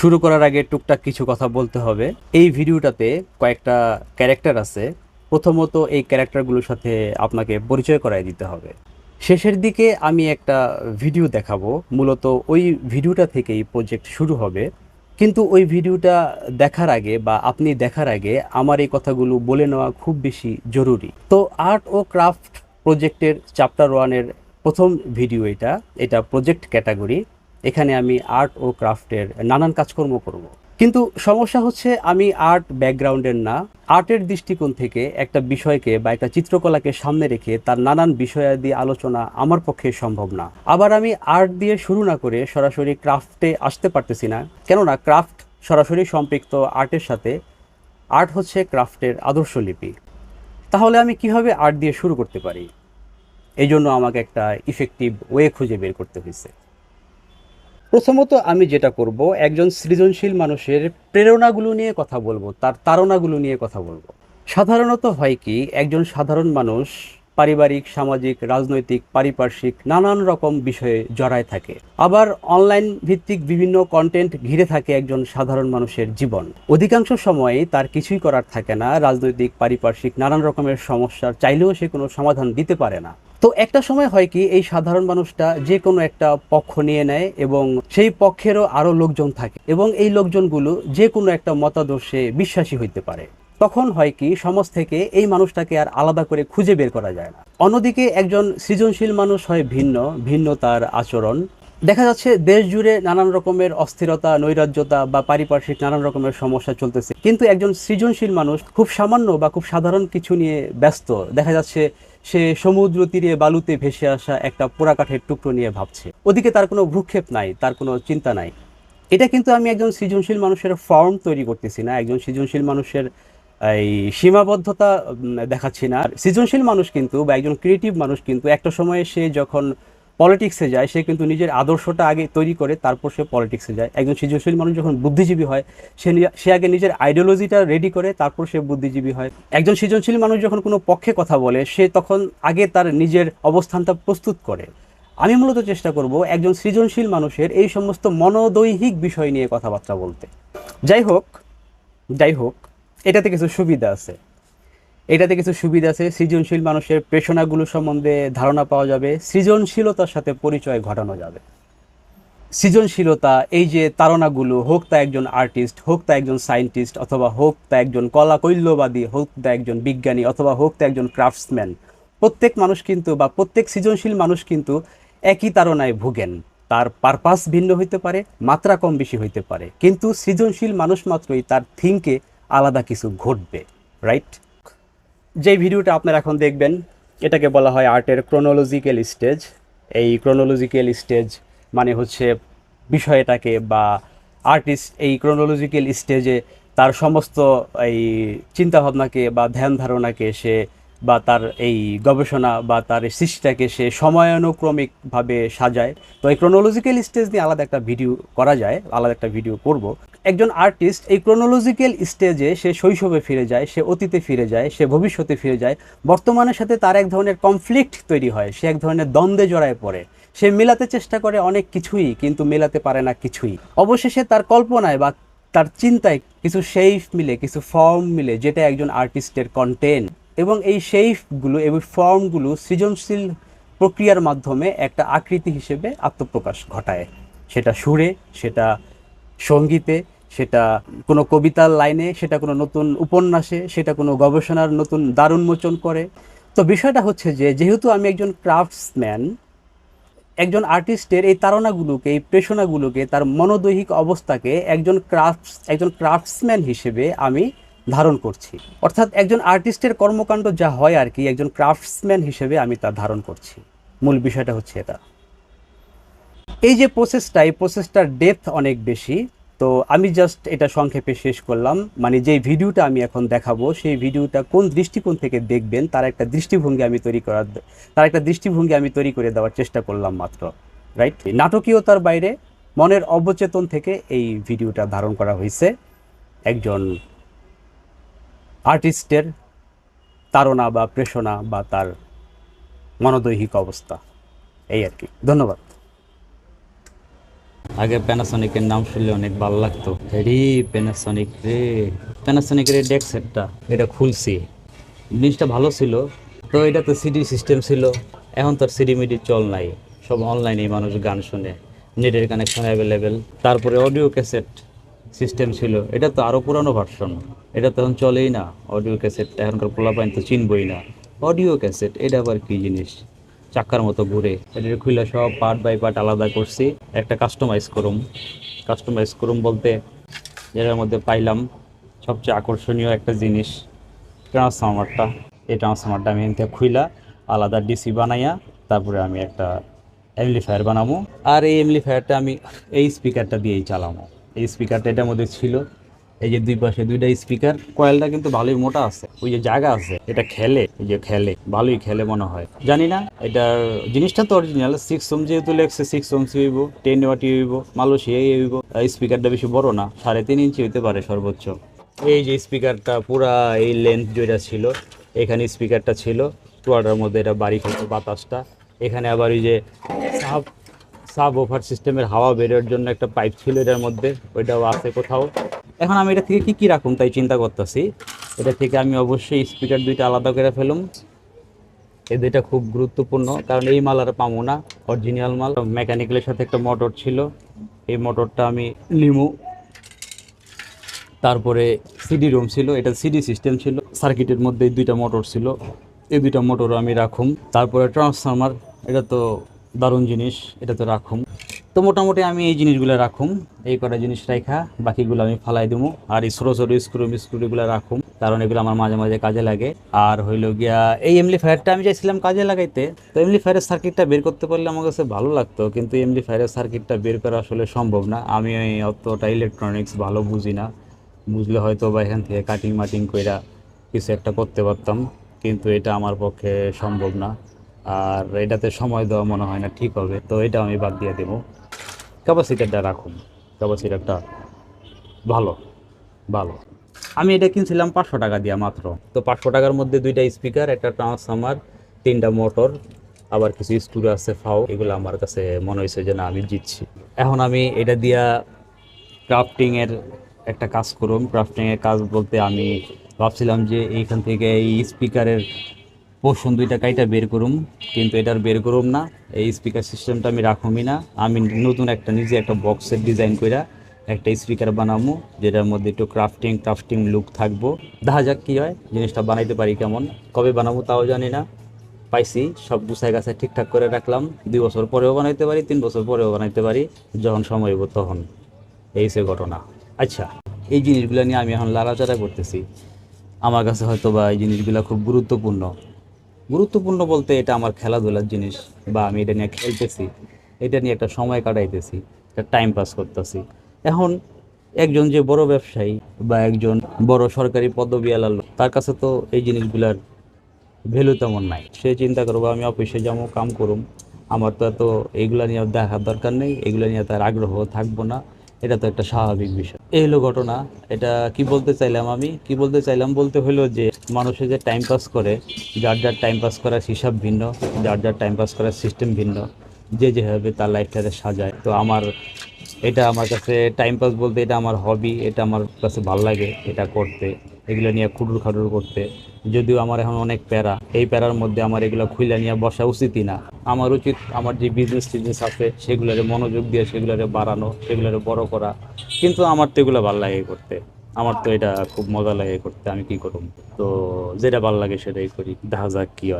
শুরু করার আগে টুকটাক কিছু কথা বলতে হবে। এই ভিডিওটাতে কয়েকটা ক্যারেক্টার আছে। প্রথমত এই ক্যারেক্টারগুলোর সাথে আপনাকে পরিচয় করায় দিতে হবে। শেষের দিকে আমি একটা ভিডিও দেখাবো। মূলত ওই ভিডিওটা থেকেই প্রজেক্ট শুরু হবে। কিন্তু ওই ভিডিওটা দেখার আগে বা আপনি দেখার আগে আমার এই কথাগুলো বলে নেওয়া খুব বেশি জরুরি। তো আর্ট ও ক্রাফট প্রজেক্টের চ্যাপ্টার ওয়ানের প্রথম ভিডিও এটা। এটা প্রজেক্ট ক্যাটাগরি। এখানে আমি আর্ট ও ক্রাফটের নানান কাজকর্ম করব। কিন্তু সমস্যা হচ্ছে আমি আর্ট ব্যাকগ্রাউন্ডের না। আর্টের দৃষ্টিকোণ থেকে একটা বিষয়কে বা একটা চিত্রকলাকে সামনে রেখে তার নানান বিষয়াদি আলোচনা আমার পক্ষে সম্ভব না। আবার আমি আর্ট দিয়ে শুরু না করে সরাসরি ক্রাফটে আসতে পারতেছি না। কেননা ক্রাফট সরাসরি সম্পৃক্ত আর্টের সাথে আর্ট হচ্ছে ক্রাফটের আদর্শ লিপি। তাহলে আমি কীভাবে আর্ট দিয়ে শুরু করতে পারি? এই জন্য আমাকে একটা ইফেক্টিভ ওয়ে খুঁজে বের করতে হয়েছে প্রথমত আমি যেটা করব, একজন সৃজনশীল মানুষের প্রেরণাগুলো নিয়ে কথা বলব, তার তাড়নাগুলো নিয়ে কথা বলব। সাধারণত হয় কি, একজন সাধারণ মানুষ পারিবারিক, সামাজিক, রাজনৈতিক, পারিপার্শ্বিক নানান রকম বিষয়ে জড়ায় থাকে। আবার অনলাইন ভিত্তিক বিভিন্ন কন্টেন্ট ঘিরে থাকে একজন সাধারণ মানুষের জীবন। অধিকাংশ সময়ে তার কিছুই করার থাকে না, রাজনৈতিক, পারিপার্শ্বিক নানান রকমের সমস্যার চাইলেও সে কোনো সমাধান দিতে পারে না। তো একটা সময় হয় কি, এই সাধারণ মানুষটা যে কোনো একটা পক্ষ নিয়ে নেয় এবং সেই পক্ষেরও আরও লোকজন থাকে এবং এই লোকজনগুলো যে কোনো একটা মতাদর্শে বিশ্বাসী হইতে পারে। তখন হয় কি, সমাজ থেকে এই মানুষটাকে আর আলাদা করে খুঁজে বের করা যায় না। অন্যদিকে একজন সৃজনশীল মানুষ হয় ভিন্ন ভিন্ন তার আচরণ। দেখা যাচ্ছে দেশ জুড়ে নানান রকমের অস্থিরতা, নৈরাজ্যতা বা পারিপার্শ্বিক নানান রকমের সমস্যা চলতেছে। কিন্তু একজন সৃজনশীল মানুষ খুব সামান্য বা খুব সাধারণ কিছু নিয়ে ব্যস্ত। দেখা যাচ্ছে সে সমুদ্র তীরে বালুতে ভেসে আসা একটা পোড়া কাঠের টুকরো নিয়ে ভাবছে। ওদিকে তার কোনো ভ্রুক্ষেপ নাই, তার কোনো চিন্তা নাই। এটা কিন্তু আমি একজন সৃজনশীল মানুষের ফর্ম তৈরি করতেছি না, একজন সৃজনশীল মানুষের এই সীমাবদ্ধতা দেখাচ্ছি না। সৃজনশীল মানুষ কিন্তু বা একজন ক্রিয়েটিভ মানুষ কিন্তু একটা সময়ে সে যখন পলিটিক্সে যায়, সে কিন্তু নিজের আদর্শটা আগে তৈরি করে, তারপর সে পলিটিক্সে যায়। একজন সৃজনশীল মানুষ যখন বুদ্ধিজীবী হয়, সে সে আগে নিজের আইডিওলজিটা রেডি করে, তারপর সে বুদ্ধিজীবী হয়। একজন সৃজনশীল মানুষ যখন কোনো পক্ষে কথা বলে, সে তখন আগে তার নিজের অবস্থানটা প্রস্তুত করে। আমি মূলত চেষ্টা করব একজন সৃজনশীল মানুষের এই সমস্ত মনোদৈহিক বিষয় নিয়ে কথাবার্তা বলতে। যাই হোক যাই হোক, এটাতে কিছু সুবিধা আছে। এটাতে কিছু সুবিধা আছে। সৃজনশীল মানুষের পেশনাগুলো সম্বন্ধে ধারণা পাওয়া যাবে। সৃজনশীলতার সাথে পরিচয় ঘটানো যাবে। সৃজনশীলতা, এই যে তারণাগুলো হোক তা একজন আর্টিস্ট, হোক তা একজন সায়েন্টিস্ট অথবা হোক তা একজন কলা কৈল্যবাদী হোক তা একজন বিজ্ঞানী, অথবা হোক তা একজন ক্রাফটসম্যান, প্রত্যেক মানুষ কিন্তু বা প্রত্যেক সৃজনশীল মানুষ কিন্তু একই তারণায় ভুগেন। তার পারপাস ভিন্ন হইতে পারে, মাত্রা কম বেশি হইতে পারে। কিন্তু সৃজনশীল মানুষ মাত্রই তার থিঙ্কে আলাদা কিছু ঘটবে, রাইট? যে ভিডিওটা আপনারা এখন দেখবেন, এটাকে বলা হয় আর্টের ক্রোনোলজিক্যাল স্টেজ এই ক্রোনোলজিক্যাল স্টেজ মানে হচ্ছে বিষয়টাকে বা আর্টিস্ট এই ক্রোনোলজিক্যাল স্টেজে তার সমস্ত এই চিন্তাভাবনাকে বা ধ্যান ধারণাকে সে বা তার এই গবেষণা বা তার সৃষ্টিটাকে সে সময়ানুক্রমিকভাবে সাজায়। তো এই ক্রোনোলজিক্যাল স্টেজ নিয়ে আলাদা একটা ভিডিও করা যায়, আলাদা একটা ভিডিও করব। একজন আর্টিস্ট এই ক্রোনোলজিক্যাল স্টেজে সে শৈশবে ফিরে যায়, সে অতীতে ফিরে যায়, সে ভবিষ্যতে ফিরে যায়। বর্তমানের সাথে তার এক ধরনের কনফ্লিক্ট তৈরি হয়, সে এক ধরনের দ্বন্দ্বে জড়ায় পড়ে। সে মেলাতে চেষ্টা করে অনেক কিছুই, কিন্তু মেলাতে পারে না কিছুই। অবশেষে তার কল্পনায় বা তার চিন্তায় কিছু শেইফ মিলে, কিছু ফর্ম মিলে, যেটা একজন আর্টিস্টের কন্টেন্ট এবং এই শেইফগুলো এবং ফর্মগুলো সৃজনশীল প্রক্রিয়ার মাধ্যমে একটা আকৃতি হিসেবে আত্মপ্রকাশ ঘটায়। সেটা সুরে, সেটা সঙ্গীতে, সেটা কোনো কবিতার লাইনে, সেটা কোনো নতুন উপন্যাসে, সেটা কোনো গবেষণার নতুন দ্বার উন্মোচন করে। তো বিষয়টা হচ্ছে যে, যেহেতু আমি একজন ক্রাফটসম্যান, একজন আর্টিস্টের এই তারণাগুলোকে এই প্রেষণাগুলোকে, তার মনোদৈহিক অবস্থাকে একজন ক্রাফটস, একজন ক্রাফটসম্যান হিসেবে আমি ধারণ করছি। অর্থাৎ একজন আর্টিস্টের কর্মকাণ্ড যা হয় আর কি, একজন ক্রাফটসম্যান হিসেবে আমি তা ধারণ করছি। মূল বিষয়টা হচ্ছে এটা। এই যে প্রসেসটা এই প্রসেসটার ডেপথ অনেক বেশি, তো আমি জাস্ট এটা সংক্ষেপে শেষ করলাম। মানে যে ভিডিওটা আমি এখন দেখাবো, সেই ভিডিওটা কোন দৃষ্টিকোণ থেকে দেখবেন, তার একটা দৃষ্টিভঙ্গি আমি তৈরি করার তার একটা দৃষ্টিভঙ্গি আমি তৈরি করে দেওয়ার চেষ্টা করলাম মাত্র রাইট নাটকীয়তার বাইরে মনের অবচেতন থেকে এই ভিডিওটা ধারণ করা হয়েছে। একজন আর্টিস্টের তাড়না বা প্রেষণা বা তার মনোদৈহিক অবস্থা, এই আর কি। ধন্যবাদ। আগে প্যানাসনিকের নাম শুনলে অনেক ভালো লাগতো। রে প্যানাসনিক রে। প্যানাসনিকের এই ডেক সেটটা এটা খুলছি। জিনিসটা ভালো ছিল। তো এটা তো সিডি সিস্টেম ছিল। এখন তো সিডি মিডি চল নাই। সব অনলাইনে মানুষ গান শুনে। নেটের কানেকশন অ্যাভেলেবেল তারপরে অডিও ক্যাসেট সিস্টেম ছিল। এটা তো আরও পুরানো ভার্সন এটা তো এখন চলেই না। অডিও ক্যাসেট এখনকার পোলাপাইন তো চিনবই না। অডিও ক্যাসেট এটা আবার কি জিনিস? চাক্কার মতো ঘুরে। এটার খুলে সব পার্ট বাই পার্ট আলাদা করছি। একটা কাস্টমাইজ করুম। কাস্টমাইজ করুম বলতে যেটার মধ্যে পাইলাম সবচেয়ে আকর্ষণীয় একটা জিনিস ট্রান্সফর্মারটা এই ট্রান্সফর্মারটা আমি এখান থেকে খুইলা আলাদা ডিসি বানাইয়া তারপরে আমি একটা এমলিফায়ার বানাবো আর এই এমলিফায়ারটা আমি এই স্পিকারটা দিয়েই চালাবো এই স্পিকারটা এটার মধ্যে ছিল এই যে দুই পাশে দুইটা স্পিকার কয়েলটা কিন্তু ভালোই মোটা আছে, ওই যে জায়গা আছে, এটা খেলে, এই যে খেলে ভালোই খেলে মনে হয়। জানি না, এটা জিনিসটা তো অরিজিনাল সিক্স ওম যেহেতু লেগছে সিক্স ওমসি হইব টেন ওয়াটি হইব, মালয়েশিয়াই হইব স্পিকারটা বেশি বড় না, সাড়ে তিন ইঞ্চি হইতে পারে সর্বোচ্চ। এই যে স্পিকারটা পুরা এই লেন্থ যেটা ছিল, এখানে স্পিকারটা ছিল টুয়াটার মধ্যে এটা বাড়ি খেলতো বাতাসটা। এখানে আবার ওই যে সাব সাব ওভার সিস্টেমের হাওয়া বেরোর জন্য একটা পাইপ ছিল এটার মধ্যে, ওইটাও আছে কোথাও। এখন আমি এটা থেকে কি কি রাখুন তাই চিন্তা করতেছি? এটা থেকে আমি অবশ্যই স্পিকার দুইটা আলাদা করে ফেলুম। এই দুইটা খুব গুরুত্বপূর্ণ, কারণ এই মাল আর পাবো না অরিজিনাল মাল। মেকানিক্যালের সাথে একটা মোটর ছিল। এই মোটরটা আমি লিমু তারপরে সিডি রুম ছিল, এটা সিডি সিস্টেম ছিল। সার্কিটের মধ্যে এই দুইটা মোটর ছিল। এই দুইটা মোটর আমি রাখুম। তারপরে ট্রান্সফরমার এটা তো দারুণ জিনিস, এটা তো রাখুম। তো মোটামুটি আমি এই জিনিসগুলো রাখুম। এই কটা জিনিস রাখা বাকিগুলো আমি ফালাই দেবো আর এই ছোটো ছোটো স্ক্রু স্ক্রুগুলো রাখুম, কারণ এগুলো আমার মাঝে মাঝে কাজে লাগে। আর হইল গিয়া, এই এমলি ফায়ারটা আমি চাইছিলাম কাজে লাগাইতে। তো এমলি ফায়ারের সার্কিটটা বের করতে পারলে আমার কাছে ভালো লাগতো, কিন্তু এমলি ফায়ারের সার্কিটটা বের করা আসলে সম্ভব না। আমি অতটা ইলেকট্রনিক্স ভালো বুঝি না। বুঝলে হয়তো বা এখান থেকে কাটিং মাটিং কইরা কিছু একটা করতে পারতাম, কিন্তু এটা আমার পক্ষে সম্ভব না। আর এটাতে সময় দেওয়া মনে হয় না, ঠিক হবে। তো এটা আমি বাদ দিয়ে দেবো। ক্যাপাসিটারটা রাখুন। ক্যাপাসিটারটা ভালো ভালো। আমি এটা কিনছিলাম পাঁচশো টাকা দিয়া মাত্র। তো পাঁচশো টাকার মধ্যে দুইটা স্পিকার, একটা ট্রান্সফর্মার, তিনটা মোটর, আবার কিছু স্ক্রু আছে, ফাও। এগুলো আমার কাছে মনে হয়েছে যে না, আমি জিতছি। এখন আমি এটা দিয়া ক্রাফটিংয়ের একটা কাজ করুম ক্রাফটিংয়ের কাজ বলতে আমি ভাবছিলাম যে এইখান থেকে এই স্পিকারের পোর্শন দুইটা কাইটা বের করুম। কিন্তু এটার বের করুম না। এই স্পিকার সিস্টেমটা আমি রাখুমই না। আমি নতুন একটা, নিজে একটা বক্সের ডিজাইন কইরা একটা স্পিকার বানাবো যেটার মধ্যে একটু ক্রাফটিং ক্রাফটিং লুক থাকব। দেখা যাক কী হয়, জিনিসটা বানাইতে পারি কেমন। কবে বানাবো তাও জানি না। পাইছি, সব গুছাই গাছে ঠিকঠাক করে রাখলাম। দুই বছর পরেও বানাইতে পারি, তিন বছর পরেও বানাইতে পারি। যখন সময় হইব তখন। এই সে ঘটনা। আচ্ছা এই জিনিসগুলো নিয়ে আমি এখন লাড়াচাড়া করতেছি। আমার কাছে হয়তো বা এই জিনিসগুলো খুব গুরুত্বপূর্ণ। গুরুত্বপূর্ণ বলতে এটা আমার খেলাধুলার জিনিস বা আমি এটা নিয়ে খেলতেছি, এটা নিয়ে একটা সময় কাটাইতেছি, একটা টাইম পাস করতেছি। এখন একজন যে বড় ব্যবসায়ী বা একজন বড় সরকারি পদবিয়ালা তার কাছে তো এই জিনিসগুলার ভ্যালু তেমন নাই। সে চিন্তা করব, আমি অফিসে যাব, কাম করুম, আমার তো এত এইগুলা নিয়ে দেখার দরকার নেই, এগুলো নিয়ে তার আগ্রহ থাকব না, এটা তো একটা স্বাভাবিক বিষয়। এই হলো ঘটনা। এটা কি বলতে চাইলাম আমি? কি বলতে চাইলাম বলতে হলো যে মানুষে যে টাইম পাস করে, যার যার টাইম পাস করার হিসাব ভিন্ন, যার যার টাইম পাস করার সিস্টেম ভিন্ন, যে যেভাবে তার লাইফটাতে সাজায়। তো আমার, এটা আমার কাছে টাইম পাস বলতে এটা আমার হবি এটা আমার কাছে ভালো লাগে এটা করতে। এগুলো নিয়ে খুটুর খাটুর করতে। যদিও আমার এখন অনেক প্যারা, এই প্যারার মধ্যে আমার এগুলো খুলে নিয়ে বসা উচিতই না। আমার উচিত আমার যে বিজনেস টিজনেস আছে, সেগুলোরে মনোযোগ দিয়ে, সেগুলোরে বাড়ানো, সেগুলোরে বড় করা। কিন্তু আমার তো এগুলো ভালো লাগে করতে। আমার তো এটা খুব মজা লাগে করতে, আমি কি করব? তো যেটা ভালো লাগে সেটাই করি, দেখা যাক কী হয়।